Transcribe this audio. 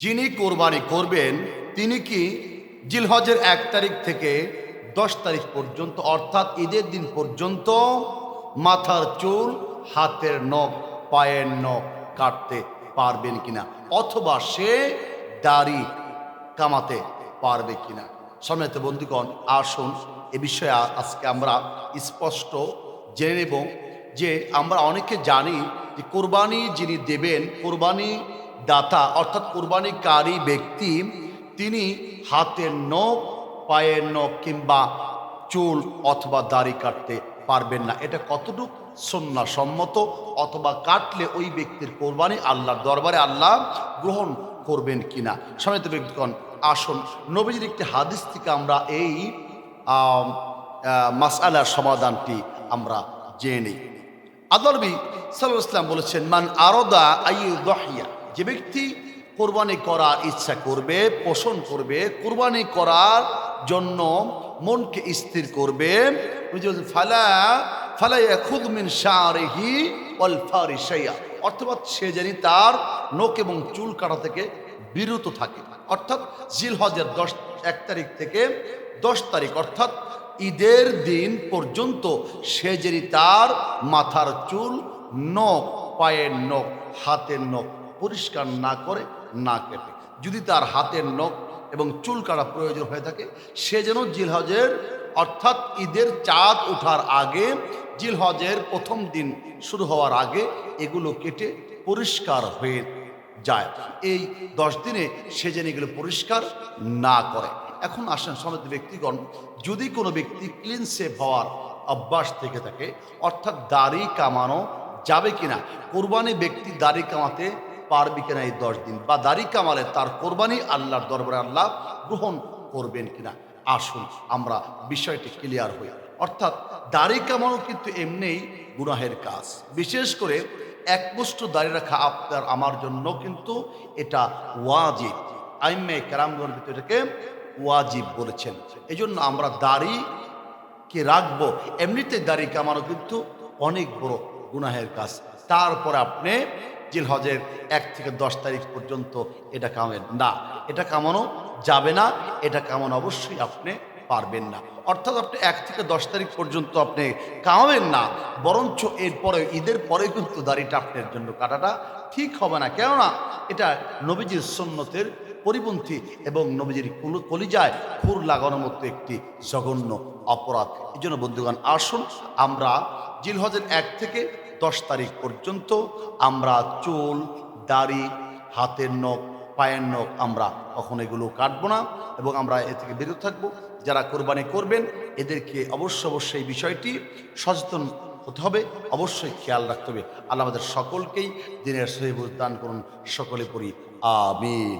যিনি কোরবানি করবেন, তিনি কি জিলহজের এক তারিখ থেকে দশ তারিখ পর্যন্ত, অর্থাৎ ঈদের দিন পর্যন্ত মাথার চুল, হাতের নখ, পায়ের নখ কাটতে পারবেন কিনা? অথবা সে দাড়ি কামাতে পারবে কিনা? সম্মানিত বন্ধুগণ, আসুন এ বিষয়ে আজকে আমরা স্পষ্ট জেনে নেব যে আমরা অনেকে জানি যে কোরবানি যিনি দেবেন, কোরবানি দাতা অর্থাৎ কোরবানিকারী ব্যক্তি তিনি হাতের নখ পায়ের নখ কিংবা চুল অথবা দাড়ি কাটতে পারবেন না। এটা কতটুকু সন্না সম্মত অথবা কাটলে ওই ব্যক্তির কোরবানি আল্লাহর দরবারে আল্লাহ গ্রহণ করবেন কিনা? সমিত ব্যক্তিগণ আসুন। নবীজির একটি হাদিস থেকে আমরা এই আহ, সমাধানটি আমরা জেনে নিই। আদরবি সাল্লাহ ইসলাম বলেছেন মান আরদা আইয়ু দহিয়া। যে ব্যক্তি কোরবানি করার ইচ্ছা করবে, পোষণ করবে, কোরবানি করার জন্য মনকে স্থির করবে ফালা অর্থাৎ সে জানি তার নখ এবং চুল কাটা থেকে বিরত থাকে। অর্থাৎ জিলহজের দশ, এক তারিখ থেকে দশ তারিখ, অর্থাৎ ঈদের দিন পর্যন্ত সে যদি তার মাথার চুল, নখ, পায়ের নখ, হাতের নখ পরিষ্কার না করে, না কেটে। যদি তার হাতের নখ এবং চুল কাটা প্রয়োজন হয়ে থাকে, সে যেন জিলহজের, অর্থাৎ ঈদের চাঁদ ওঠার আগে, জিলহজের প্রথম দিন শুরু হওয়ার আগে এগুলো কেটে পরিষ্কার হয়ে যায়। এই দশ দিনে সে যেন এগুলো পরিষ্কার না করে। এখন আসেন সমেত ব্যক্তিগণ, যদি কোনো ব্যক্তি ক্লিন সেভ হওয়ার অভ্যাস থেকে থাকে, অর্থাৎ দাড়ি কামানো যাবে কিনা? কোরবানি ব্যক্তি দাড়ি কামাতে পারবে কিনা এই দশ দিন? বা দাড়ি কামালে তার কোরবানি আল্লাহর দরবারে আল্লাহ গ্রহণ করবেন কিনা? আসুন, আমরা বিষয়টি ক্লিয়ার হই। অর্থাৎ দাড়ি কামানো কিন্তু এমনিই গুনাহের কাজ। বিশেষ করে এক মুষ্ট দাড়ি রাখা আপনার, আমার জন্য কিন্তু এটা ওয়াজিব। আইমে কেরামগণ কিন্তু এটাকে ওয়াজিব বলেছেন। এই জন্য আমরা দাড়ি কে রাখব? এমনিতে দাড়ি কামানো কিন্তু অনেক বড় গুনাহের কাজ। তারপর আপনি জিলহজের এক থেকে দশ তারিখ পর্যন্ত এটা কামেন না, এটা কামানো যাবে না, এটা কামানো অবশ্যই আপনি পারবেন না। অর্থাৎ আপনি এক থেকে দশ তারিখ পর্যন্ত আপনি কামাবেন না, বরঞ্চ এরপরে ঈদের পরে কিন্তু দাড়িটা আপনার জন্য কাটাটা ঠিক হবে না। কেননা, এটা নবীজির সন্ন্যতের পরিপন্থী এবং নবীজির কুল- কলিজায় খুর লাগানোর মতো একটি জঘন্য অপরাধ। এই জন্য বন্ধুগণ, আসুন আমরা জিলহজের এক থেকে দশ তারিখ পর্যন্ত আমরা চুল, দাড়ি, হাতের নখ, পায়ের নখ আমরা কখনো এগুলো কাটবো না এবং আমরা এ থেকে বিরত থাকব। যারা কোরবানি করবেন, এদেরকে অবশ্য অবশ্যই বিষয়টি সচেতন হতে হবে, অবশ্যই খেয়াল রাখতে হবে। আল্লাহ আমাদের সকলকেই দিনের সহিবুজ দান করুন, সকলে পড়ি, আমিন।